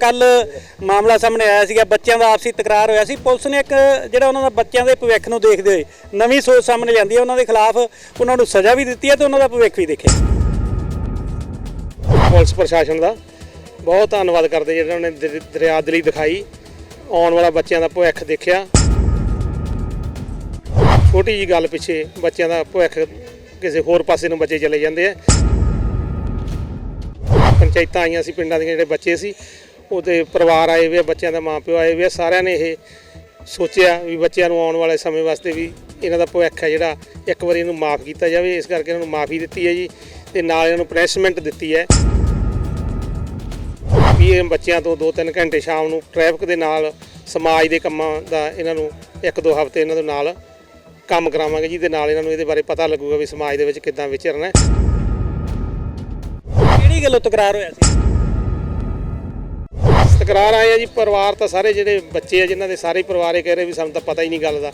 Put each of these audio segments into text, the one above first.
ਕੱਲ ਮਾਮਲਾ ਸਾਹਮਣੇ ਆਇਆ ਸੀਗਾ, ਬੱਚਿਆਂ ਦਾ ਆਪਸੀ ਤਕਰਾਰ ਹੋਇਆ ਸੀ। ਪੁਲਿਸ ਨੇ ਇੱਕ ਜਿਹੜਾ ਉਹਨਾਂ ਦਾ ਬੱਚਿਆਂ ਦੇ ਭਵਿੱਖ ਨੂੰ ਦੇਖਦੇ ਹੋਏ ਨਵੀਂ ਸੋਚ ਸਾਹਮਣੇ ਲਿਆਂਦੀ ਹੈ। ਉਹਨਾਂ ਦੇ ਖਿਲਾਫ ਉਹਨਾਂ ਨੂੰ ਸਜ਼ਾ ਵੀ ਦਿੱਤੀ ਹੈ ਤੇ ਉਹਨਾਂ ਦਾ ਭਵਿੱਖ ਵੀ ਦੇਖਿਆ ਪੁਲਿਸ ਪ੍ਰਸ਼ਾਸਨ ਦਾ ਬਹੁਤ ਧੰਨਵਾਦ ਕਰਦੇ ਜਿਹੜਾ ਉਹਨੇ ਦਰ- ਦਰਿਆਦਲੀ ਦਿਖਾਈ, ਆਉਣ ਵਾਲਾ ਬੱਚਿਆਂ ਦਾ ਭਵਿੱਖ ਦੇਖਿਆ। ਛੋਟੀ ਜੀ ਗੱਲ ਪਿੱਛੇ ਬੱਚਿਆਂ ਦਾ ਭਵਿੱਖ ਕਿਸੇ ਹੋਰ ਪਾਸੇ ਨੂੰ ਬੱਚੇ ਚਲੇ ਜਾਂਦੇ ਆ। ਪੰਚਾਇਤਾਂ ਆਈਆਂ ਸੀ, ਪਿੰਡਾਂ ਦੇ ਜਿਹੜੇ ਬੱਚੇ ਸੀ ਉਹਦੇ ਪਰਿਵਾਰ ਆਏ ਹੋਏ ਆ, ਬੱਚਿਆਂ ਦਾ ਮਾਪਿਓ ਆਏ ਹੋਏ ਆ, ਸਾਰਿਆਂ ਨੇ ਇਹ ਸੋਚਿਆ ਵੀ ਬੱਚਿਆਂ ਨੂੰ ਆਉਣ ਵਾਲੇ ਸਮੇਂ ਵਾਸਤੇ ਵੀ ਇਹਨਾਂ ਦਾ ਭਵਿੱਖ ਹੈ ਜਿਹੜਾ ਇੱਕ ਵਾਰੀ ਇਹਨੂੰ ਮਾਫ ਕੀਤਾ ਜਾਵੇ, ਇਸ ਕਰਕੇ ਇਹਨਾਂ ਨੂੰ ਮਾਫੀ ਦਿੱਤੀ ਹੈ ਜੀ ਤੇ ਨਾਲ ਇਹਨਾਂ ਨੂੰ ਪਨਿਸ਼ਮੈਂਟ ਦਿੱਤੀ ਹੈ। ਵੀ ਇਹ ਬੱਚਿਆਂ ਤੋਂ 2-3 ਘੰਟੇ ਸ਼ਾਮ ਨੂੰ ਟ੍ਰੈਫਿਕ ਦੇ ਨਾਲ, ਸਮਾਜ ਦੇ ਕੰਮਾਂ ਦਾ ਇਹਨਾਂ ਨੂੰ ਇੱਕ ਦੋ ਹਫ਼ਤੇ ਇਹਨਾਂ ਦੇ ਨਾਲ ਕੰਮ ਕਰਾਵਾਂਗੇ ਜਿਹਦੇ ਨਾਲ ਇਹਨਾਂ ਨੂੰ ਇਹਦੇ ਬਾਰੇ ਪਤਾ ਲੱਗੂਗਾ ਵੀ ਸਮਾਜ ਦੇ ਵਿੱਚ ਕਿੱਦਾਂ ਵਿਚਰਨਾ ਹੈ। ਕਿਹੜੀ ਗੱਲੋਂ ਤਕਰਾਰ ਹੋਇਆ ਸੀ? ਤਕਰਾਰ ਆਏ ਆ ਜੀ ਪਰਿਵਾਰ ਤਾਂ ਸਾਰੇ ਜਿਹੜੇ ਬੱਚੇ ਆ ਜਿਨ੍ਹਾਂ ਦੇ ਸਾਰੇ ਪਰਿਵਾਰ ਇਹ ਕਹਿ ਰਹੇ ਵੀ ਸਾਨੂੰ ਤਾਂ ਪਤਾ ਹੀ ਨਹੀਂ ਗੱਲ ਦਾ।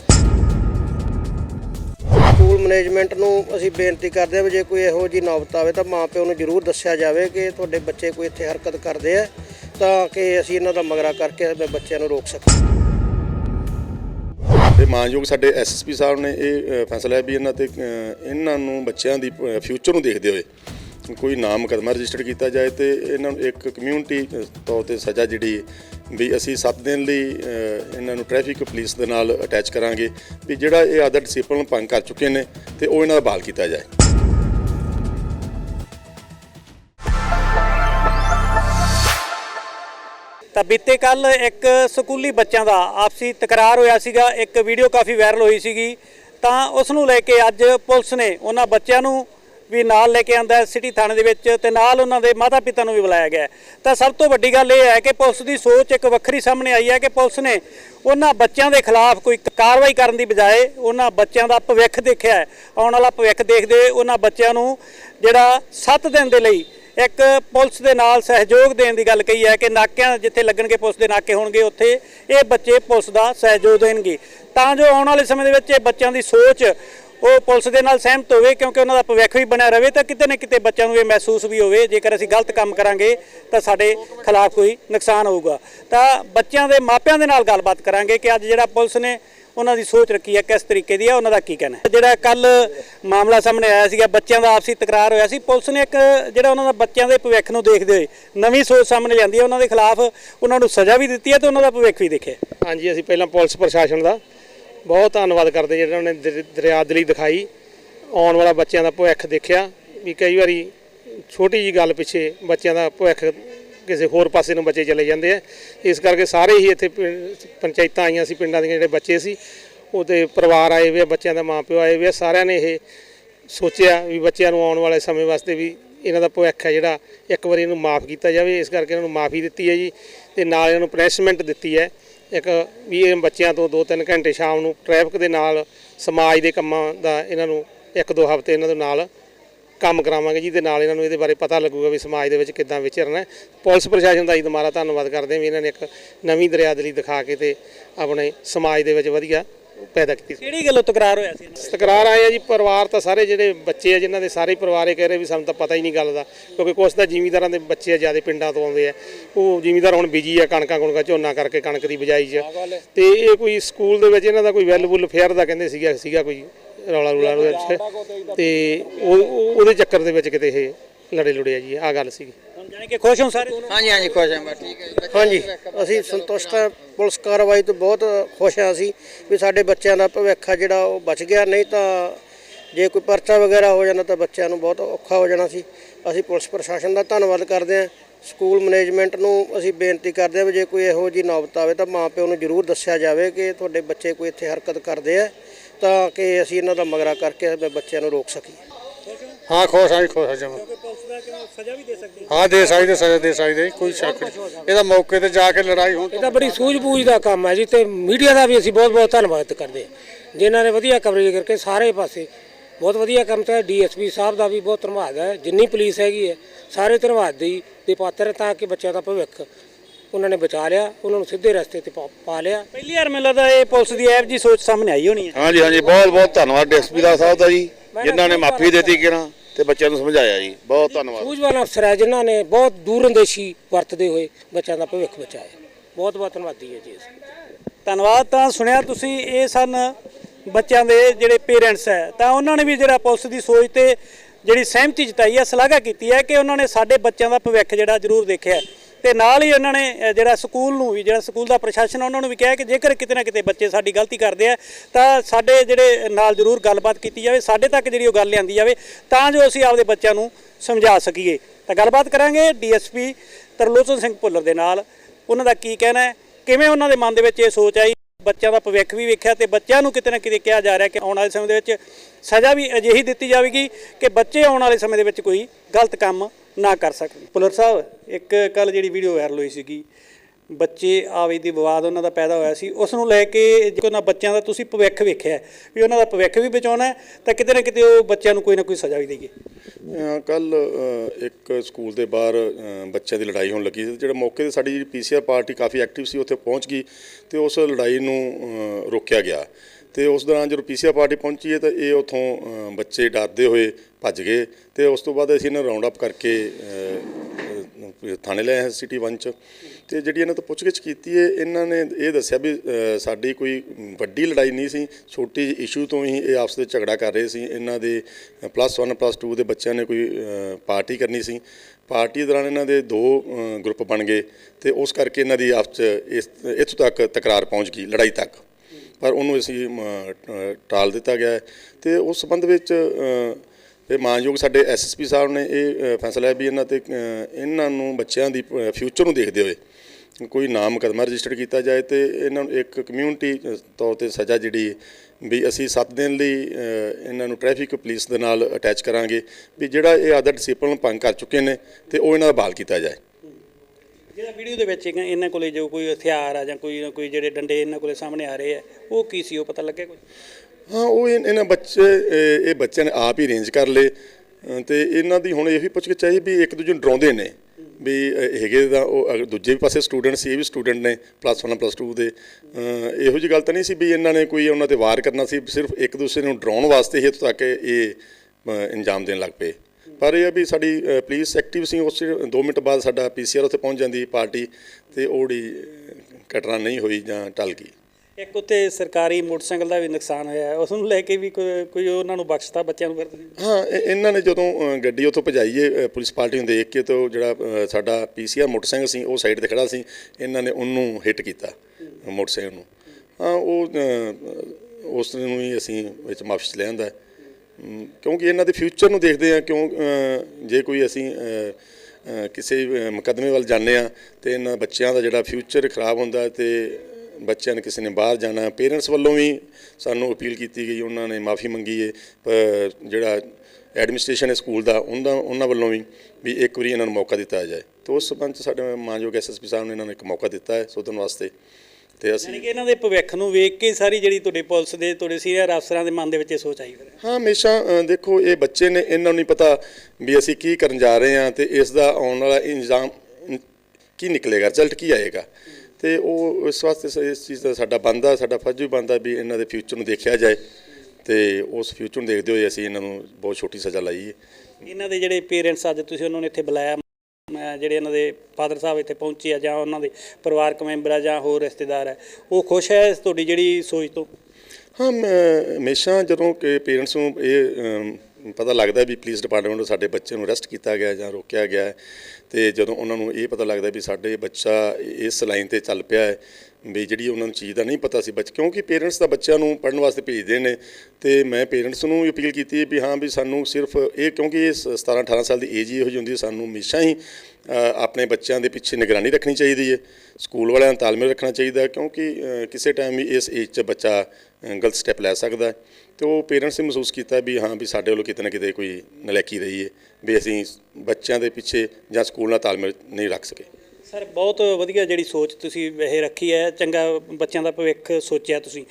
ਸਕੂਲ ਮੈਨੇਜਮੈਂਟ ਨੂੰ ਅਸੀਂ ਬੇਨਤੀ ਕਰਦੇ ਹਾਂ ਵੀ ਜੇ ਕੋਈ ਇਹੋ ਜੀ ਨੌਬਤ ਆਵੇ ਤਾਂ ਮਾਪਿਓ ਨੂੰ ਜ਼ਰੂਰ ਦੱਸਿਆ ਜਾਵੇ ਕਿ ਤੁਹਾਡੇ ਬੱਚੇ ਕੋਈ ਇੱਥੇ ਹਰਕਤ ਕਰਦੇ ਆ ਤਾਂ ਕਿ ਅਸੀਂ ਇਹਨਾਂ ਦਾ ਮਗਰਾ ਕਰਕੇ ਆਪਣੇ ਬੱਚਿਆਂ ਨੂੰ ਰੋਕ ਸਕੀਏ। ਤੇ ਮਾਨਯੋਗ ਸਾਡੇ ਐਸਐਸਪੀ ਸਾਹਿਬ ਨੇ ਇਹ ਫੈਸਲਾ ਹੈ ਵੀ ਇਹਨਾਂ ਤੇ ਇਹਨਾਂ ਨੂੰ ਬੱਚਿਆਂ ਦੀ ਫਿਊਚਰ ਨੂੰ ਦੇਖਦੇ ਹੋਏ ਕੋਈ ਨਾਮ ਮੁਕੱਦਮਾ ਰਜਿਸਟਰ ਕੀਤਾ ਜਾਏ ਤੇ ਇਹਨਾਂ ਨੂੰ ਇੱਕ ਕਮਿਊਨਿਟੀ ਤੌਰ ਤੇ ਸਜ਼ਾ ਜਿਹੜੀ ਵੀ ਅਸੀਂ 7 ਦਿਨ ਲਈ ਇਹਨਾਂ ਨੂੰ ਟ੍ਰੈਫਿਕ ਪੁਲਿਸ ਦੇ ਨਾਲ ਅਟੈਚ ਕਰਾਂਗੇ ਵੀ ਜਿਹੜਾ ਇਹ ਆਦਰ ਡਿਸਪਲਨ ਭੰਗ ਕਰ ਚੁੱਕੇ ਨੇ ਤੇ ਉਹ ਇਹਨਾਂ ਦਾ ਬਹਾਲ ਕੀਤਾ ਜਾਏ। ਤਾਂ ਬੀਤੇ ਕੱਲ ਇੱਕ ਸਕੂਲੀ ਬੱਚਿਆਂ ਦਾ ਆਪਸੀ ਤਕਰਾਰ ਹੋਇਆ ਸੀਗਾ, ਇੱਕ ਵੀਡੀਓ ਕਾਫੀ ਵਾਇਰਲ ਹੋਈ ਸੀਗੀ। ਤਾਂ ਉਸ ਨੂੰ ਲੈ ਕੇ ਅੱਜ ਪੁਲਿਸ ਨੇ ਉਹਨਾਂ ਬੱਚਿਆਂ ਨੂੰ ਵੀ ਨਾਲ ਲੈ ਕੇ ਆਂਦਾ ਸਿਟੀ ਥਾਣੇ ਦੇ ਵਿੱਚ ਤੇ ਨਾਲ ਉਹਨਾਂ ਦੇ ਮਾਤਾ-ਪਿਤਾ ਨੂੰ ਵੀ ਬੁਲਾਇਆ ਗਿਆ ਤਾਂ ਸਭ ਤੋਂ ਵੱਡੀ ਗੱਲ ਇਹ ਹੈ ਕਿ ਪੁਲਿਸ ਦੀ ਸੋਚ ਇੱਕ ਵੱਖਰੀ ਸਾਹਮਣੇ ਆਈ ਹੈ ਕਿ ਪੁਲਿਸ ਨੇ ਉਹਨਾਂ ਬੱਚਿਆਂ ਦੇ ਖਿਲਾਫ ਕੋਈ ਕਾਰਵਾਈ ਕਰਨ ਦੀ ਬਜਾਏ ਉਹਨਾਂ ਬੱਚਿਆਂ ਦਾ ਭਵਿੱਖ ਦੇਖਿਆ ਹੈ। ਆਉਣ ਵਾਲਾ ਭਵਿੱਖ ਦੇਖਦੇ ਉਹਨਾਂ ਬੱਚਿਆਂ ਨੂੰ ਜਿਹੜਾ 7 ਦਿਨ ਦੇ ਲਈ ਇੱਕ ਪੁਲਿਸ ਦੇ ਨਾਲ ਸਹਿਯੋਗ ਦੇਣ ਦੀ ਗੱਲ ਕਹੀ ਹੈ ਕਿ ਨਾਕਿਆਂ ਜਿੱਥੇ ਲੱਗਣਗੇ ਪੁਲਿਸ ਦੇ ਨਾਕੇ ਹੋਣਗੇ, ਉੱਥੇ ਇਹ ਬੱਚੇ ਪੁਲਿਸ ਦਾ ਸਹਿਯੋਗ ਦੇਣਗੇ। ਤਾਂ ਜੋ ਆਉਣ ਵਾਲੇ ਸਮੇਂ ਦੇ ਵਿੱਚ ਇਹ ਬੱਚਿਆਂ ਦੀ ਸੋਚ ਉਹ ਪੁਲਿਸ ਦੇ ਨਾਲ ਸਹਿਮਤ ਹੋਵੇ ਕਿਉਂਕਿ ਉਹਨਾਂ ਦਾ ਭਵਿੱਖ ਵੀ ਬਣਿਆ ਰਹੇ ਤਾਂ ਕਿਤੇ ਨਾ ਕਿਤੇ ਬੱਚਿਆਂ ਨੂੰ ਇਹ ਮਹਿਸੂਸ ਵੀ ਹੋਵੇ, ਜੇਕਰ ਅਸੀਂ ਗਲਤ ਕੰਮ ਕਰਾਂਗੇ ਤਾਂ ਸਾਡੇ ਖਿਲਾਫ ਕੋਈ ਨੁਕਸਾਨ ਹੋਊਗਾ। ਤਾਂ ਬੱਚਿਆਂ ਦੇ ਮਾਪਿਆਂ ਦੇ ਨਾਲ ਗੱਲਬਾਤ ਕਰਾਂਗੇ ਕਿ ਅੱਜ ਜਿਹੜਾ ਪੁਲਿਸ ਨੇ ਉਹਨਾਂ ਦੀ ਸੋਚ ਰੱਖੀ ਹੈ, ਕਿਸ ਤਰੀਕੇ ਦੀ ਹੈ, ਉਹਨਾਂ ਦਾ ਕੀ ਕਹਿਣਾ ਹੈ? ਜਿਹੜਾ ਕੱਲ ਮਾਮਲਾ ਸਾਹਮਣੇ ਆਇਆ ਸੀਗਾ, ਬੱਚਿਆਂ ਦਾ ਆਪਸੀ ਤਕਰਾਰ ਹੋਇਆ ਸੀ, ਪੁਲਿਸ ਨੇ ਇੱਕ ਜਿਹੜਾ ਉਹਨਾਂ ਦਾ ਬੱਚਿਆਂ ਦੇ ਭਵਿੱਖ ਨੂੰ ਦੇਖਦੇ ਹੋਏ ਨਵੀਂ ਸੋਚ ਸਾਹਮਣੇ ਲਿਆਂਦੀ ਹੈ, ਉਹਨਾਂ ਦੇ ਖਿਲਾਫ ਉਹਨਾਂ ਨੂੰ ਸਜ਼ਾ ਵੀ ਦਿੱਤੀ ਹੈ ਤੇ ਉਹਨਾਂ ਦਾ ਭਵਿੱਖ ਵੀ ਦੇਖਿਆ ਹਾਂਜੀ, ਅਸੀਂ ਪਹਿਲਾਂ ਪੁਲਿਸ ਪ੍ਰਸ਼ਾਸਨ ਦਾ ਬਹੁਤ ਧੰਨਵਾਦ ਕਰਦੇ ਜਿਹੜਾ ਉਹਨੇ ਦਰ- ਦਰਿਆਦਲੀ ਦਿਖਾਈ। ਆਉਣ ਵਾਲਾ ਬੱਚਿਆਂ ਦਾ ਭਵਿੱਖ ਦੇਖਿਆ। ਵੀ ਕਈ ਵਾਰੀ ਛੋਟੀ ਜੀ ਗੱਲ ਪਿੱਛੇ ਬੱਚਿਆਂ ਦਾ ਭਵਿੱਖ ਕਿਸੇ ਹੋਰ ਪਾਸੇ ਨੂੰ ਬੱਚੇ ਚਲੇ ਜਾਂਦੇ ਆ। ਇਸ ਕਰਕੇ ਸਾਰੇ ਹੀ ਇੱਥੇ ਪਿੰ- ਪੰਚਾਇਤਾਂ ਆਈਆਂ ਸੀ, ਪਿੰਡਾਂ ਦੇ ਜਿਹੜੇ ਬੱਚੇ ਸੀ, ਉਹਦੇ ਪਰਿਵਾਰ ਆਏ ਹੋਏ ਆ, ਬੱਚਿਆਂ ਦਾ ਮਾਪਿਓ ਆਏ ਹੋਏ ਆ। ਸਾਰਿਆਂ ਨੇ ਇਹ ਸੋਚਿਆ ਵੀ ਬੱਚਿਆਂ ਨੂੰ ਆਉਣ ਵਾਲੇ ਸਮੇਂ ਵਾਸਤੇ ਵੀ ਇਹਨਾਂ ਦਾ ਭਵਿੱਖ ਹੈ ਜਿਹੜਾ ਇੱਕ ਵਾਰੀ ਇਹਨੂੰ ਮਾਫ ਕੀਤਾ ਜਾਵੇ। ਇਸ ਕਰਕੇ ਇਹਨਾਂ ਨੂੰ ਮਾਫੀ ਦਿੱਤੀ ਹੈ ਜੀ। ਤੇ ਨਾਲ ਇਹਨਾਂ ਨੂੰ ਪਨਿਸ਼ਮੈਂਟ ਦਿੱਤੀ ਹੈ। ਇੱਕ ਵੀ ਇਹ ਬੱਚਿਆਂ ਤੋਂ 2-3 ਘੰਟੇ ਸ਼ਾਮ ਨੂੰ ਟ੍ਰੈਫਿਕ ਦੇ ਨਾਲ, ਸਮਾਜ ਦੇ ਕੰਮਾਂ ਦਾ ਇਹਨਾਂ ਨੂੰ ਇੱਕ ਦੋ ਹਫ਼ਤੇ ਇਹਨਾਂ ਦੇ ਨਾਲ ਕੰਮ ਕਰਾਵਾਂਗੇ ਜਿਹਦੇ ਨਾਲ ਇਹਨਾਂ ਨੂੰ ਇਹਦੇ ਬਾਰੇ ਪਤਾ ਲੱਗੂਗਾ ਵੀ ਸਮਾਜ ਦੇ ਵਿੱਚ ਕਿੱਦਾਂ ਵਿਚਰਨਾ ਪੁਲਿਸ ਪ੍ਰਸ਼ਾਸਨ ਦਾ ਹੀ ਦੁਬਾਰਾ ਧੰਨਵਾਦ ਕਰਦੇ ਹਾਂ ਵੀ ਇਹਨਾਂ ਨੇ ਇੱਕ ਨਵੀਂ ਦਰਿਆਦਲੀ ਦਿਖਾ ਕੇ ਤੇ ਆਪਣੇ ਸਮਾਜ ਦੇ ਵਿੱਚ ਵਧੀਆ ਪੈਦਾ ਕੀਤੀ। ਕਿਹੜੀ ਗੱਲੋਂ ਤਕਰਾਰ ਹੋਇਆ ਸੀ? ਤਕਰਾਰ ਆਏ ਆ ਜੀ ਪਰਿਵਾਰ ਤਾਂ ਸਾਰੇ ਜਿਹੜੇ ਬੱਚੇ ਆ ਜਿਨ੍ਹਾਂ ਦੇ ਸਾਰੇ ਪਰਿਵਾਰ ਇਹ ਕਹਿ ਰਹੇ ਵੀ ਸਾਨੂੰ ਤਾਂ ਪਤਾ ਹੀ ਨਹੀਂ ਗੱਲ ਦਾ ਕਿਉਂਕਿ ਕੁਛ ਤਾਂ ਜ਼ਿਮੀਂਦਾਰਾਂ ਦੇ ਬੱਚੇ ਆ ਜ਼ਿਆਦਾ ਪਿੰਡਾਂ ਤੋਂ ਆਉਂਦੇ ਆ। ਉਹ ਜ਼ਿਮੀਂਦਾਰ ਹੁਣ ਬਿਜ਼ੀ ਆ ਕਣਕਾਂ ਕੁਣਕਾਂ ਝੋਨਾ ਕਰਕੇ ਕਣਕ ਦੀ ਬਿਜਾਈ 'ਚ। ਤੇ ਇਹ ਕੋਈ ਸਕੂਲ ਦੇ ਵਿੱਚ ਇਹਨਾਂ ਦਾ ਕੋਈ ਵੈਲ ਵੁੱਲ ਫੇਅਰ ਦਾ ਕਹਿੰਦੇ ਸੀਗਾ ਸੀਗਾ ਕੋਈ ਰੌਲਾ ਰੂਲਾ ਤੇ ਉਹ ਉਹ- ਉਹਦੇ ਚੱਕਰ ਦੇ ਵਿੱਚ ਕਿਤੇ ਇਹ ਲੜੇ ਲੁੜੇ ਆ ਜੀ ਆ ਗੱਲ ਸੀਗੀ। ਜਾਣੀ ਕਿ ਖੁਸ਼ ਹੋ ਸਾਰੇ? ਹਾਂਜੀ ਹਾਂਜੀ ਖੁਸ਼ ਹਾਂ ਮੈਂ ਠੀਕ ਹੈ ਜੀ। ਬੱਚੇ ਹਾਂਜੀ ਅਸੀਂ ਸੰਤੁਸ਼ਟ ਹਾਂ ਪੁਲਿਸ ਕਾਰਵਾਈ ਤੋਂ ਬਹੁਤ ਖੁਸ਼ ਹਾਂ ਅਸੀਂ ਵੀ ਸਾਡੇ ਬੱਚਿਆਂ ਦਾ ਭਵਿੱਖ ਆ ਜਿਹੜਾ ਉਹ ਬਚ ਗਿਆ। ਨਹੀਂ ਤਾਂ ਜੇ ਕੋਈ ਪਰਚਾ ਵਗੈਰਾ ਹੋ ਜਾਂਦਾ ਤਾਂ ਬੱਚਿਆਂ ਨੂੰ ਬਹੁਤ ਔਖਾ ਹੋ ਜਾਣਾ ਸੀ। ਅਸੀਂ ਪੁਲਿਸ ਪ੍ਰਸ਼ਾਸਨ ਦਾ ਧੰਨਵਾਦ ਕਰਦੇ ਹਾਂ। ਸਕੂਲ ਮੈਨੇਜਮੈਂਟ ਨੂੰ ਅਸੀਂ ਬੇਨਤੀ ਕਰਦੇ ਹਾਂ ਵੀ ਜੇ ਕੋਈ ਇਹੋ ਜੀ ਨੌਬਤ ਆਵੇ ਤਾਂ ਮਾਪਿਓ ਨੂੰ ਜ਼ਰੂਰ ਦੱਸਿਆ ਜਾਵੇ ਕਿ ਤੁਹਾਡੇ ਬੱਚੇ ਕੋਈ ਇੱਥੇ ਹਰਕਤ ਕਰਦੇ ਆ ਤਾਂ ਕਿ ਅਸੀਂ ਇਹਨਾਂ ਦਾ ਮਗਰਾ ਕਰਕੇ ਆਪਣੇ ਬੱਚਿਆਂ ਨੂੰ ਰੋਕ ਸਕੀਏ। ਹਾਂ ਖੁਸ਼ ਹਾਂ ਜੀ ਖੁਸ਼ ਹਾਂ ਜਮਾਂ। ਪੁਲਿਸ ਦਾ ਕਿਉਂ ਸਜ਼ਾ ਵੀ ਦੇ ਸਕਦੀ ਹਾਂ। ਦੇ ਸਕਦੇ ਸਜ਼ਾ ਦੇ ਸਕਦੇ ਕੋਈ ਸ਼ੱਕ ਨਹੀਂ। ਇਹਦਾ ਮੌਕੇ ਤੇ ਜਾ ਕੇ ਲੜਾਈ ਹੋਣ ਇਹ ਤਾਂ ਬੜੀ ਸੂਝ-ਬੂਝ ਦਾ ਕੰਮ ਹੈ ਜੀ ਤੇ ਮੀਡੀਆ ਦਾ ਵੀ ਅਸੀਂ ਬਹੁਤ-ਬਹੁਤ ਧੰਨਵਾਦ ਕਰਦੇ ਹਾਂ। ਜਿਨ੍ਹਾਂ ਨੇ ਵਧੀਆ ਕਵਰੇਜ ਕਰਕੇ ਸਾਰੇ ਪਾਸੇ ਬਹੁਤ ਵਧੀਆ ਕੰਮ ਤਾਂ ਡੀਐਸਪੀ ਸਾਹਿਬ ਦਾ ਵੀ ਬਹੁਤ ਧੰਨਵਾਦ ਹੈ। ਜਿੰਨੀ ਪੁਲਿਸ ਹੈਗੀ ਹੈ ਸਾਰੇ ਧੰਨਵਾਦ ਦੀ ਦੇ ਪਾਤਰ ਹੈ ਤਾਂ ਕਿ ਬੱਚਿਆਂ ਦਾ ਭਵਿੱਖ ਉਹਨਾਂ ਨੇ ਬਚਾ ਲਿਆ ਉਹਨਾਂ ਨੂੰ ਸਿੱਧੇ ਰਸਤੇ ਤੇ ਪਾ- ਪਾ ਲਿਆ। ਪਹਿਲੀ ਵਾਰ ਮੈਨੂੰ ਲੱਗਦਾ ਇਹ ਪੁਲਿਸ ਦੀ ਐਫ ਜੀ ਸੋਚ ਸਾਹਮਣੇ ਆਈ ਹੋਣੀ ਹੈ। ਹਾਂਜੀ ਹਾਂਜੀ ਬਹੁਤ ਬਹੁਤ ਧੰਨਵਾਦ ਡੀਐਸਪੀ ਦਾ ਸਾਹਿਬ ਦਾ ਜੀ। ਜਿਨ੍ਹਾਂ ਨੇ ਮਾਫੀ ਦਿੱਤੀ ਕਿਰਾਂ ਤੇ ਬੱਚਿਆਂ ਨੂੰ ਸਮਝਾਇਆ ਜੀ। ਬਹੁਤ ਧੰਨਵਾਦ। ਸੂਝਵਾਨ ਅਫਸਰ ਹੈ ਜਿਨ੍ਹਾਂ ਨੇ ਬਹੁਤ ਦੂਰਅੰਦੇਸ਼ੀ ਵਰਤਦੇ ਹੋਏ ਬੱਚਿਆਂ ਦਾ ਭਵਿੱਖ ਬਚਾਇਆ। ਬਹੁਤ ਬਹੁਤ ਧੰਨਵਾਦੀ ਹੈ ਜੀ ਧੰਨਵਾਦ। ਤਾਂ ਸੁਣਿਆ ਤੁਸੀਂ ਇਹ ਸਨ ਬੱਚਿਆਂ ਦੇ ਜਿਹੜੇ ਪੇਰੈਂਟਸ ਹੈ। ਤਾਂ ਉਹਨਾਂ ਨੇ ਵੀ ਜਿਹੜਾ ਪੁਲਿਸ ਦੀ ਸੋਚ ਤੇ ਜਿਹੜੀ ਸਹਿਮਤੀ ਜਤਾਈ ਹੈ ਸ਼ਲਾਘਾ ਕੀਤੀ ਹੈ ਕਿ ਉਹਨਾਂ ਨੇ ਸਾਡੇ ਬੱਚਿਆਂ ਦਾ ਭਵਿੱਖ ਜਿਹੜਾ ਜ਼ਰੂਰ ਦੇਖਿਆ ਹੈ। ਤੇ ਨਾਲ ਹੀ ਉਹਨਾਂ ਨੇ ਜਿਹੜਾ ਸਕੂਲ ਨੂੰ ਵੀ, ਜਿਹੜਾ ਸਕੂਲ ਦਾ ਪ੍ਰਸ਼ਾਸਨ ਉਹਨਾਂ ਨੂੰ ਵੀ ਕਿਹਾ ਕਿ ਜੇਕਰ ਕਿਤੇ ਨਾ ਕਿਤੇ ਬੱਚੇ ਸਾਡੀ ਗਲਤੀ ਕਰਦੇ ਆ, ਤਾਂ ਸਾਡੇ ਜਿਹੜੇ ਨਾਲ ਜ਼ਰੂਰ ਗੱਲਬਾਤ ਕੀਤੀ ਜਾਵੇ, ਸਾਡੇ ਤੱਕ ਜਿਹੜੀ ਉਹ ਗੱਲ ਲਿਆਂਦੀ ਜਾਵੇ, ਤਾਂ ਜੋ ਅਸੀਂ ਆਪਦੇ ਬੱਚਿਆਂ ਨੂੰ ਸਮਝਾ ਸਕੀਏ। ਤਾਂ ਗੱਲਬਾਤ ਕਰਾਂਗੇ ਡੀਐਸਪੀ ਤਰਲੋਚਨ ਸਿੰਘ ਭੁੱਲਰ ਦੇ ਨਾਲ। ਉਹਨਾਂ ਦਾ ਕੀ ਕਹਿਣਾ ਹੈ? ਕਿਵੇਂ ਉਹਨਾਂ ਦੇ ਮਨ ਦੇ ਵਿੱਚ ਇਹ ਸੋਚ ਆਈ? ਬੱਚਿਆਂ ਦਾ ਭਵਿੱਖ ਵੀ ਵੇਖਿਆ ਤੇ ਬੱਚਿਆਂ ਨੂੰ ਕਿਤੇ ਨਾ ਕਿਤੇ ਕਿਹਾ ਜਾ ਰਿਹਾ ਕਿ ਆਉਣ ਵਾਲੇ ਸਮੇਂ ਦੇ ਵਿੱਚ ਸਜ਼ਾ ਵੀ ਅਜਿਹੀ ਦਿੱਤੀ ਜਾਵੇਗੀ ਕਿ ਬੱਚੇ ਆਉਣ ਵਾਲੇ ਸਮੇਂ ਦੇ ਵਿੱਚ ਕੋਈ ਗਲਤ ਕੰਮ ਨਾ ਕਰ ਸਕਣ ਪੁਲਰ ਸਾਹਿਬ ਇੱਕ ਕੱਲ ਜਿਹੜੀ ਵੀਡੀਓ ਵਾਇਰਲ ਹੋਈ ਸੀਗੀ ਬੱਚੇ ਆਵੇ ਦੀ ਵਿਵਾਦ ਉਹਨਾਂ ਦਾ ਪੈਦਾ ਹੋਇਆ ਸੀ ਉਸ ਨੂੰ ਲੈ ਕੇ ਜੇ ਉਹਨਾਂ ਬੱਚਿਆਂ ਦਾ ਤੁਸੀਂ ਭਵਿੱਖ ਵੇਖਿਆ ਵੀ ਉਹਨਾਂ ਦਾ ਭਵਿੱਖ ਵੀ ਬਚਾਉਣਾ ਹੈ ਤਾਂ ਕਿਤੇ ਨਾ ਕਿਤੇ ਉਹ ਬੱਚਿਆਂ ਨੂੰ ਕੋਈ ਨਾ ਕੋਈ ਸਜ਼ਾ ਵੀ ਦੇਈਏ। ਕੱਲ ਇੱਕ ਸਕੂਲ ਦੇ ਬਾਹਰ ਬੱਚਿਆਂ ਦੀ ਲੜਾਈ ਹੋਣ ਲੱਗੀ ਸੀ ਜਿਹੜਾ ਮੌਕੇ ਤੇ ਸਾਡੀ ਜਿਹੜੀ ਪੀਸੀਆਰ ਪਾਰਟੀ ਕਾਫੀ ਐਕਟਿਵ ਸੀ ਉੱਥੇ ਪਹੁੰਚ ਗਈ ਤੇ ਉਸ ਲੜਾਈ ਨੂੰ ਰੋਕਿਆ ਗਿਆ। ਤੇ ਉਸ ਦੌਰਾਨ ਜਦੋਂ ਪੀਸੀਆਰ ਪਾਰਟੀ ਪਹੁੰਚੀ ਹੈ ਤਾਂ ਇਹ ਉਥੋਂ ਬੱਚੇ ਡਰਦੇ ਹੋਏ ਭੱਜ ਗਏ ਤੇ ਉਸ ਤੋਂ ਬਾਅਦ ਅਸੀਂ ਇਹਨਾਂ ਰਾਉਂਡ ਅਪ ਕਰਕੇ ਥਾਣੇ ਲੈ ਆਏ ਸਿਟੀ 1 ਚ। ਤੇ ਜਿਹੜੀ ਇਹਨਾਂ ਤੋਂ ਪੁੱਛਗਿੱਛ ਕੀਤੀ ਹੈ, ਇਹਨਾਂ ਨੇ ਇਹ ਦੱਸਿਆ ਵੀ ਸਾਡੀ ਕੋਈ ਵੱਡੀ ਲੜਾਈ ਨਹੀਂ ਸੀ, ਛੋਟੀ ਜਿਹੀ ਇਸ਼ੂ ਤੋਂ ਹੀ ਇਹ ਆਪਸ ਵਿੱਚ ਝਗੜਾ ਕਰ ਰਹੇ ਸੀ। ਇਹਨਾਂ ਦੇ ਪਲੱਸ 1 ਪਲੱਸ 2 ਦੇ ਬੱਚਿਆਂ ਨੇ ਕੋਈ ਪਾਰਟੀ ਕਰਨੀ ਸੀ। ਪਾਰਟੀ ਦੌਰਾਨ ਇਹਨਾਂ ਦੇ ਦੋ ਗਰੁੱਪ ਬਣ ਗਏ ਤੇ ਉਸ ਕਰਕੇ ਇਹਨਾਂ ਦੀ ਆਪਸ 'ਚ ਇਸ, ਇੱਥੋਂ ਤੱਕ ਤਕਰਾਰ ਪਹੁੰਚ ਗਈ, ਲੜਾਈ ਤੱਕ। ਪਰ ਉਹਨੂੰ ਅਸੀਂ ਟਾਲ ਦਿੱਤਾ ਗਿਆ ਹੈ। ਤੇ ਉਸ ਸੰਬੰਧ ਵਿੱਚ ਅ, ਤੇ ਮਾਨਯੋਗ ਸਾਡੇ ਐਸਐਸਪੀ ਸਾਹਿਬ ਨੇ ਇਹ ਫੈਸਲਾ ਹੈ ਵੀ ਇਹਨਾਂ ਤੇ ਇਹਨਾਂ ਨੂੰ ਬੱਚਿਆਂ ਦੀ ਫਿਊਚਰ ਨੂੰ ਦੇਖਦੇ ਹੋਏ ਕੋਈ ਨਾਮ ਮੁਕੱਦਮਾ ਰਜਿਸਟਰ ਕੀਤਾ ਜਾਏ ਤੇ ਇਹਨਾਂ ਨੂੰ ਇੱਕ ਕਮਿਊਨਿਟੀ ਤੌਰ ਤੇ ਸਜ਼ਾ ਜਿਹੜੀ ਵੀ ਅਸੀਂ 7 ਦਿਨ ਲਈ ਇਹਨਾਂ ਨੂੰ ਟ੍ਰੈਫਿਕ ਪੁਲਿਸ ਦੇ ਨਾਲ ਅਟੈਚ ਕਰਾਂਗੇ ਵੀ ਜਿਹੜਾ ਇਹ ਆਦਰ ਡਿਸਪਲਿਨ ਭੰਗ ਕਰ ਚੁੱਕੇ ਨੇ ਤੇ ਉਹ ਇਹਨਾਂ ਦਾ ਬਹਾਲ ਕੀਤਾ ਜਾਏ। ਜਿਹੜਾ ਵੀਡੀਓ ਦੇ ਵਿੱਚ ਇਹਨਾਂ- ਇਹਨਾਂ ਕੋਲੇ ਜੋ ਕੋਈ ਹਥਿਆਰ ਆ ਜਾਂ ਕੋਈ ਨਾ ਕੋਈ ਜਿਹੜੇ ਡੰਡੇ ਇਹਨਾਂ ਕੋਲੇ ਸਾਹਮਣੇ ਆ ਰਹੇ ਆ ਉਹ ਕੀ ਸੀ ਉਹ ਪਤਾ ਲੱਗਿਆ ਕੋਈ? ਹਾਂ ਉਹ ਇਨ- ਇਹਨਾਂ ਬੱਚੇ ਇਹ ਇਹ ਬੱਚਿਆਂ ਨੇ ਆਪ ਹੀ ਅਰੇਂਜ ਕਰ ਲਏ। ਅ, ਤੇ ਇਹਨਾਂ ਦੀ ਹੁਣ ਇਹ ਵੀ ਪੁੱਛ ਕੇ ਚਾਹੀ ਵੀ ਇੱਕ ਦੂਜੇ ਨੂੰ ਡਰਾਉਂਦੇ ਨੇ। ਵੀ ਅ, ਹੈਗੇ ਤਾਂ ਉਹ ਅਗਰ ਦੂਜੇ ਵੀ ਪਾਸੇ ਸਟੂਡੈਂਟ ਸੀ ਇਹ ਵੀ ਸਟੂਡੈਂਟ ਨੇ ਪਲੱਸ 1 ਪਲੱਸ 2 ਦੇ। ਅ, ਇਹੋ ਜਿਹੀ ਗੱਲ ਤਾਂ ਨਹੀਂ ਸੀ ਵੀ ਇਹਨਾਂ ਨੇ ਕੋਈ ਉਹਨਾਂ ਤੇ ਵਾਰ ਕਰਨਾ ਸੀ ਸਿਰਫ ਇੱਕ ਦੂਸਰੇ ਨੂੰ ਡਰਾਉਣ ਵਾਸਤੇ ਹੀ ਇੱਥੋਂ ਤੱਕ ਇਹ ਅ, ਇੰਜਾਮ ਦੇਣ ਲੱਗ ਪਏ। ਪਰ ਇਹ ਆ ਵੀ ਸਾਡੀ ਪੁਲਿਸ ਐਕਟਿਵ ਸੀ ਉਸ 2 ਮਿੰਟ ਬਾਅਦ ਸਾਡਾ ਪੀਸੀਆਰ ਉੱਥੇ ਪਹੁੰਚ ਜਾਂਦੀ ਪਾਰਟੀ ਤੇ ਉਹ ਜਿਹੜੀ ਅ, ਘਟਨਾ ਨਹੀਂ ਹੋਈ ਜਾਂ ਟਲ ਗਈ। ਇੱਕ ਉੱਤੇ ਸਰਕਾਰੀ ਮੋਟਰਸਾਈਕਲ ਦਾ ਵੀ ਨੁਕਸਾਨ ਹੋਇਆ ਹੈ। ਉਸ ਨੂੰ ਲੈ ਕੇ ਵੀ ਕੋਈ ਉਹਨਾਂ ਨੂੰ ਬਖਸ਼ਤਾ ਬੱਚਿਆਂ ਨੂੰ ਫਿਰ? ਹਾਂ ਇਹ- ਇਹਨਾਂ ਨੇ ਜਦੋਂ ਗੱਡੀ ਉੱਥੋਂ ਭਜਾਈਏ ਅ, ਪੁਲਿਸ ਪਾਰਟੀ ਨੂੰ ਦੇਖ ਕੇ ਤੋਂ ਜਿਹੜਾ ਸਾਡਾ ਪੀਸੀਆਰ ਮੋਟਰਸਾਈਕਲ ਸੀ ਉਹ ਸਾਈਡ ਤੇ ਖੜਾ ਸੀ ਇਹਨਾਂ ਨੇ ਉਹਨੂੰ ਹਿੱਟ ਕੀਤਾ ਮੋਟਰਸਾਈਕਲ ਨੂੰ। ਹਾਂ ਉਹ ਉਸ ਨੂੰ ਹੀ ਅਸੀਂ ਵਿੱਚ ਮਾਫੀ ਚ ਲਿਆਂਦਾ ਕਿਉਂਕਿ ਇਹਨਾਂ ਦੇ ਫਿਊਚਰ ਨੂੰ ਦੇਖਦੇ ਆ ਕਿਉਂ ਜੇ ਕੋਈ ਅਸੀਂ ਕਿਸੇ ਅ, ਮੁਕੱਦਮੇ ਵੱਲ ਜਾਂਦੇ ਆ ਤੇ ਇਹਨਾਂ ਬੱਚਿਆਂ ਦਾ ਜਿਹੜਾ ਫਿਊਚਰ ਖਰਾਬ ਹੁੰਦਾ ਤੇ ਬੱਚਿਆਂ ਨੇ ਕਿਸੇ ਨੇ ਬਾਹਰ ਜਾਣਾ ਪੇਰੈਂਟਸ ਵੱਲੋਂ ਵੀ ਸਾਨੂੰ ਅਪੀਲ ਕੀਤੀ ਗਈ ਉਹਨਾਂ ਨੇ ਮਾਫੀ ਮੰਗੀ ਹੈ ਜਿਹੜਾ ਐਡਮਿਨਿਸਟ੍ਰੇਸ਼ਨ ਹੈ ਸਕੂਲ ਦਾ ਉਹਨਾਂ ਉਹਨਾਂ ਵੱਲੋਂ ਵੀ ਵੀ ਇੱਕ ਵਾਰੀ ਇਹਨਾਂ ਨੂੰ ਮੌਕਾ ਦਿੱਤਾ ਜਾਏ। ਤੇ ਉਸ ਸੰਬੰਧ 'ਚ ਸਾਡੇ ਮਾਨਯੋਗ ਐਸਐਸਪੀ ਸਾਹਿਬ ਨੇ ਇਹਨਾਂ ਨੂੰ ਇੱਕ ਮੌਕਾ ਦਿੱਤਾ ਹੈ ਸੋਧਣ ਵਾਸਤੇ ਤੇ ਯਾਨੀ ਅਸੀਂ ਕਿ ਇਹਨਾਂ ਦੇ ਭਵਿੱਖ ਨੂੰ ਵੇਖ ਕੇ ਸਾਰੀ ਜਿਹੜੀ ਤੁਹਾਡੇ ਪੁਲਿਸ ਦੇ ਤੁਹਾਡੇ ਸੀਨੀਅਰ ਅਫਸਰਾਂ ਦੇ ਮਨ ਦੇ ਵਿੱਚ ਇਹ ਸੋਚ ਆਈ ਫਿਰ। ਹਾਂ ਹਮੇਸ਼ਾ ਅ, ਦੇਖੋ ਇਹ ਬੱਚੇ ਨੇ ਇਹਨਾਂ ਨੂੰ ਨਹੀਂ ਪਤਾ ਵੀ ਅਸੀਂ ਕੀ ਕਰਨ ਜਾ ਰਹੇ ਹਾਂ ਤੇ ਇਸ ਦਾ ਆਉਣ ਵਾਲਾ ਇੰਜਾਮ ਕੀ ਨਿਕਲੇਗਾ ਰਿਜ਼ਲਟ ਕੀ ਆਏਗਾ? ਤੇ ਉਹ ਇਸ ਵਾਸਤੇ ਸ- ਇਸ ਚੀਜ਼ ਦਾ ਸਾਡਾ ਬੰਦਾ ਸਾਡਾ ਫਰਜ਼ ਵੀ ਬੰਦਾ ਵੀ ਇਹਨਾਂ ਦੇ ਫਿਊਚਰ ਨੂੰ ਦੇਖਿਆ ਜਾਏ ਤੇ ਉਸ ਫਿਊਚਰ ਨੂੰ ਦੇਖਦੇ ਹੋਏ ਅਸੀਂ ਇਹਨਾਂ ਨੂੰ ਬਹੁਤ ਛੋਟੀ ਸਜ਼ਾ ਲਾਈ ਹੈ। ਇਹਨਾਂ ਦੇ ਜਿਹੜੇ ਪੇਰੈਂਟਸ ਅੱਜ ਤੁਸੀਂ ਉਹਨਾਂ ਨੂੰ ਇੱਥੇ ਬੁਲਾਇਆ ਜਿਹੜੇ ਇਹਨਾਂ ਦੇ ਫਾਦਰ ਸਾਹਿਬ ਇੱਥੇ ਪਹੁੰਚੇ ਆ ਜਾਂ ਉਹਨਾਂ ਦੇ ਪਰਿਵਾਰਕ ਮੈਂਬਰ ਆ ਜਾਂ ਹੋਰ ਰਿਸ਼ਤੇਦਾਰ ਹੈ ਉਹ ਖੁਸ਼ ਹੈ ਇਸ ਤੁਹਾਡੀ ਜਿਹੜੀ ਸੋਚ ਤੋਂ? ਹਾਂ ਮੈਂ ਹਮੇਸ਼ਾ ਜਦੋਂ ਕਿ ਪੇਰੈਂਟਸ ਨੂੰ ਇਹ ਪਤਾ ਲੱਗਦਾ ਵੀ ਪੁਲਿਸ ਡਿਪਾਰਟਮੈਂਟ ਵੱਲੋਂ ਸਾਡੇ ਬੱਚੇ ਨੂੰ ਅਰੈਸਟ ਕੀਤਾ ਗਿਆ ਜਾਂ ਰੋਕਿਆ ਗਿਆ ਹੈ, ਤੇ ਜਦੋਂ ਉਹਨਾਂ ਨੂੰ ਇਹ ਪਤਾ ਲੱਗਦਾ ਵੀ ਸਾਡੇ ਬੱਚਾ ਇਸ ਲਾਈਨ ਤੇ ਚੱਲ ਪਿਆ ਹੈ ਵੀ ਜਿਹੜੀ ਉਹਨਾਂ ਨੂੰ ਚੀਜ਼ ਦਾ ਨਹੀਂ ਪਤਾ ਸੀ ਬੱਚ, ਕਿਉਂਕਿ ਪੇਰੈਂਟਸ ਤਾਂ ਬੱਚਿਆਂ ਨੂੰ ਪੜ੍ਹਨ ਵਾਸਤੇ ਭੇਜਦੇ ਨੇ ਤੇ ਮੈਂ ਪੇਰੈਂਟਸ ਨੂੰ ਵੀ ਅਪੀਲ ਕੀਤੀ ਵੀ ਹਾਂ ਵੀ ਸਾਨੂੰ ਸਿਰਫ ਇਹ ਕਿਉਂਕਿ ਇਹ 17 18 ਸਾਲ ਦੀ ਏਜ ਹੀ ਇਹੋ ਜਿਹੀ ਹੁੰਦੀ ਹੈ, ਸਾਨੂੰ ਹਮੇਸ਼ਾ ਹੀ ਆਪਣੇ ਬੱਚਿਆਂ ਦੇ ਪਿੱਛੇ ਨਿਗਰਾਨੀ ਰੱਖਣੀ ਚਾਹੀਦੀ ਹੈ। ਸਕੂਲ ਵਾਲਿਆਂ ਨਾਲ ਤਾਲਮੇਲ ਰੱਖਣਾ ਚਾਹੀਦਾ ਕਿਉਂਕਿ ਕਿਸੇ ਟਾਈਮ ਵੀ ਇਸ ਏਜ 'ਚ ਬੱਚਾ ਗਲਤ ਸਟੈਪ ਲੈ ਸਕਦਾ ਹੈ। ਤੇ ਉਹ ਪੇਰੈਂਟਸ ਨੇ ਮਹਿਸੂਸ ਕੀਤਾ ਵੀ ਹਾਂ ਵੀ ਸਾਡੇ ਵੱਲੋਂ ਕਿਤੇ ਨਾ ਕਿਤੇ ਕੋਈ ਨਲੈਕੀ ਰਹੀ ਹੈ, ਵੀ ਅਸੀਂ ਬੱਚਿਆਂ ਦੇ ਪਿੱਛੇ ਜਾਂ ਸਕੂਲ ਨਾਲ ਤਾਲਮੇਲ ਨਹੀਂ ਰੱਖ ਸਕੇ। ਸਰ, ਬਹੁਤ ਵਧੀਆ ਜਿਹੜੀ ਸੋਚ ਤੁਸੀਂ ਇਹ ਰੱਖੀ ਹੈ, ਚੰਗਾ ਬੱਚਿਆਂ ਦਾ ਭਵਿੱਖ ਸੋਚਿਆ ਤੁਸੀਂ।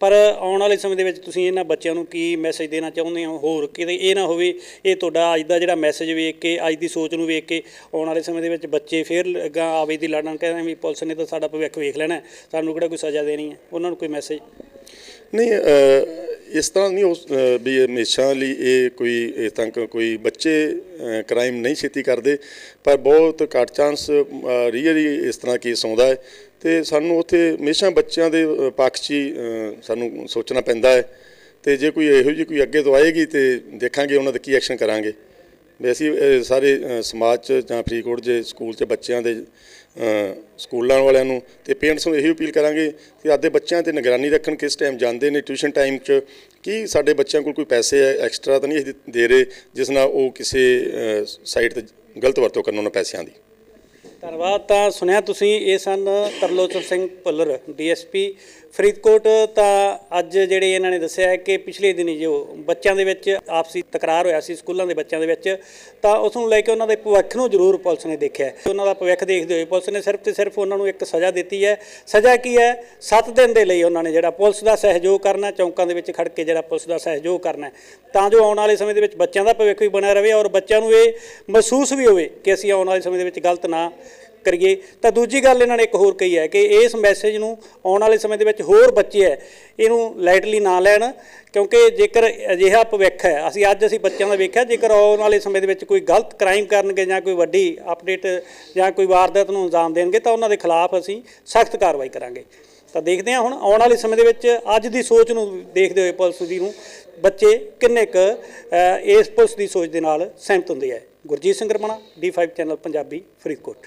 ਪਰ ਆਉਣ ਵਾਲੇ ਸਮੇਂ ਦੇ ਵਿੱਚ ਤੁਸੀਂ ਇਹਨਾਂ ਬੱਚਿਆਂ ਨੂੰ ਕੀ ਮੈਸੇਜ ਦੇਣਾ ਚਾਹੁੰਦੇ ਹੋ? ਹੋਰ ਕਿਤੇ ਇਹ ਨਾ ਹੋਵੇ, ਇਹ ਤੁਹਾਡਾ ਅੱਜ ਦਾ ਜਿਹੜਾ ਮੈਸੇਜ ਵੇਖ ਕੇ, ਅੱਜ ਦੀ ਸੋਚ ਨੂੰ ਵੇਖ ਕੇ ਆਉਣ ਵਾਲੇ ਸਮੇਂ ਦੇ ਵਿੱਚ ਬੱਚੇ ਫੇਰ ਅੱਗਾ ਆਵੇ ਦੀ ਲੜਨ, ਕਹਿੰਦੇ ਵੀ ਪੁਲਿਸ ਨੇ ਤਾਂ ਸਾਡਾ ਭਵਿੱਖ ਵੇਖ ਲੈਣਾ ਸਾਨੂੰ ਕਿਹੜਾ ਕੋਈ ਸਜ਼ਾ ਦੇਣੀ ਹੈ? ਉਹਨਾਂ ਨੂੰ ਕੋਈ ਮੈਸੇਜ ਨਹੀਂ ਇਸ ਤਰ੍ਹਾਂ ਨਹੀਂ ਉਸ ਵੀ ਹਮੇਸ਼ਾ ਲਈ ਇਹ ਕੋਈ ਇਸ ਤੱਕ ਕੋਈ ਬੱਚੇ ਕ੍ਰਾਈਮ ਨਹੀਂ ਛੇਤੀ ਕਰਦੇ, ਪਰ ਬਹੁਤ ਘੱਟ ਚਾਂਸ ਰੀਅਲੀ ਇਸ ਤਰ੍ਹਾਂ ਕੇਸ ਆਉਂਦਾ ਹੈ ਤੇ ਸਾਨੂੰ ਉੱਥੇ ਹਮੇਸ਼ਾ ਬੱਚਿਆਂ ਦੇ ਪੱਖ 'ਚ ਹੀ ਸਾਨੂੰ ਸੋਚਣਾ ਪੈਂਦਾ ਹੈ ਤੇ ਜੇ ਕੋਈ ਇਹੋ ਜਿਹੀ ਕੋਈ ਅੱਗੇ ਤੋਂ ਆਏਗੀ ਤੇ ਦੇਖਾਂਗੇ ਉਹਨਾਂ ਦਾ ਕੀ ਐਕਸ਼ਨ ਕਰਾਂਗੇ। ਵੀ ਅਸੀਂ ਸਾਰੇ ਸਮਾਜ 'ਚ ਜਾਂ ਫਰੀਦਕੋਟ ਦੇ ਸਕੂਲ 'ਚ ਬੱਚਿਆਂ ਦੇ ਸਕੂਲਾਂ ਵਾਲਿਆਂ ਨੂੰ ਤੇ ਪੇਰੈਂਟਸ ਨੂੰ ਇਹੀ ਅਪੀਲ ਕਰਾਂਗੇ ਕਿ ਆਪਦੇ ਬੱਚਿਆਂ ਤੇ ਨਿਗਰਾਨੀ ਰੱਖਣ, ਕਿਸ ਟਾਈਮ ਜਾਂਦੇ ਨੇ ਟਿਊਸ਼ਨ ਟਾਈਮ 'ਚ, ਕੀ ਸਾਡੇ ਬੱਚਿਆਂ ਕੋਲ ਕੋਈ ਪੈਸੇ ਐਕਸਟਰਾ ਤਾਂ ਨਹੀਂ ਅਸੀਂ ਦੇ ਰਹੇ, ਜਿਸ ਨਾਲ ਉਹ ਕਿਸੇ ਸਾਈਟ ਤੇ ਗਲਤ ਵਰਤੋਂ ਕਰਨ ਉਹਨਾਂ ਪੈਸਿਆਂ ਦੀ। ਧੰਨਵਾਦ, ਤਾਂ ਸੁਣਿਆ ਤੁਸੀਂ, ਇਹ ਸਨ ਤਰਲੋਚਨ ਸਿੰਘ ਭੁੱਲਰ, ਡੀਐਸਪੀ ਫਰੀਦਕੋਟ ਤਾਂ ਅੱਜ ਜਿਹੜੇ ਇਹਨਾਂ ਨੇ ਦੱਸਿਆ ਹੈ ਕਿ ਪਿਛਲੇ ਦਿਨੀ ਜੋ ਬੱਚਿਆਂ ਦੇ ਵਿੱਚ ਆਪਸੀ ਤਕਰਾਰ ਹੋਇਆ ਸੀ, ਸਕੂਲਾਂ ਦੇ ਬੱਚਿਆਂ ਦੇ ਵਿੱਚ, ਤਾਂ ਉਸ ਨੂੰ ਲੈ ਕੇ ਉਹਨਾਂ ਦੇ ਭਵਿੱਖ ਨੂੰ ਜ਼ਰੂਰ ਪੁਲਿਸ ਨੇ ਦੇਖਿਆ ਉਹਨਾਂ ਦਾ ਭਵਿੱਖ ਦੇਖਦੇ ਹੋਏ ਪੁਲਿਸ ਨੇ ਸਿਰਫ ਤੇ ਸਿਰਫ ਉਹਨਾਂ ਨੂੰ ਇੱਕ ਸਜ਼ਾ ਦਿੱਤੀ ਹੈ। ਸਜ਼ਾ ਕੀ ਹੈ? 7 ਦਿਨ ਦੇ ਲਈ ਉਹਨਾਂ ਨੇ ਜਿਹੜਾ ਪੁਲਿਸ ਦਾ ਸਹਿਯੋਗ ਕਰਨਾ ਚੌਂਕਾਂ ਦੇ ਵਿੱਚ ਖੜ ਕੇ ਜਿਹੜਾ ਪੁਲਿਸ ਦਾ ਸਹਿਯੋਗ ਕਰਨਾ ਤਾਂ ਜੋ ਆਉਣ ਵਾਲੇ ਸਮੇਂ ਦੇ ਵਿੱਚ ਬੱਚਿਆਂ ਦਾ ਭਵਿੱਖ ਵੀ ਬਣਿਆ ਰਹੇ ਔਰ ਬੱਚਿਆਂ ਨੂੰ ਇਹ ਮਹਿਸੂਸ ਵੀ ਹੋਵੇ ਕਿ ਅਸੀਂ ਆਉਣ ਵਾਲੇ ਸਮੇਂ ਦੇ ਵਿੱਚ ਗਲਤ ਨਾ ਕਰੀਏ, ਤਾਂ ਦੂਜੀ ਗੱਲ ਇਹਨਾਂ ਨੇ ਇੱਕ ਹੋਰ ਕਹੀ ਹੈ ਕਿ ਇਸ ਮੈਸੇਜ ਨੂੰ ਆਉਣ ਵਾਲੇ ਸਮੇਂ ਦੇ ਵਿੱਚ ਹੋਰ ਬੱਚੇ ਹੈ, ਇਹਨੂੰ ਲਾਈਟਲੀ ਨਾ ਲੈਣ, ਕਿਉਂਕਿ ਜੇਕਰ ਅਜਿਹਾ ਭਵਿੱਖ ਹੈ, ਅਸੀਂ ਅੱਜ ਅਸੀਂ ਬੱਚਿਆਂ ਦਾ ਵੇਖਿਆ, ਜੇਕਰ ਆਉਣ ਵਾਲੇ ਸਮੇਂ ਦੇ ਵਿੱਚ ਕੋਈ ਗਲਤ ਕ੍ਰਾਈਮ ਕਰਨਗੇ ਜਾਂ ਕੋਈ ਵੱਡੀ ਅਪਡੇਟ ਜਾਂ ਕੋਈ ਵਾਰਦਾਤ ਨੂੰ ਅੰਜਾਮ ਦੇਣਗੇ, ਤਾਂ ਉਹਨਾਂ ਦੇ ਖਿਲਾਫ ਅਸੀਂ ਸਖਤ ਕਾਰਵਾਈ ਕਰਾਂਗੇ। ਤਾਂ ਦੇਖਦੇ ਹਾਂ ਹੁਣ ਆਉਣ ਵਾਲੇ ਸਮੇਂ ਦੇ ਵਿੱਚ ਅੱਜ ਦੀ ਸੋਚ ਨੂੰ ਦੇਖਦੇ ਹੋਏ ਪੁਲਿਸ ਦੀ ਨੂੰ ਬੱਚੇ ਕਿੰਨੇ ਕੁ ਇਸ ਪੁਲਿਸ ਦੀ ਸੋਚ ਦੇ ਨਾਲ ਸਹਿਮਤ ਹੁੰਦੇ ਹੈ। Gurjeet Singh Ramana D5 channel Punjabi Faridkot.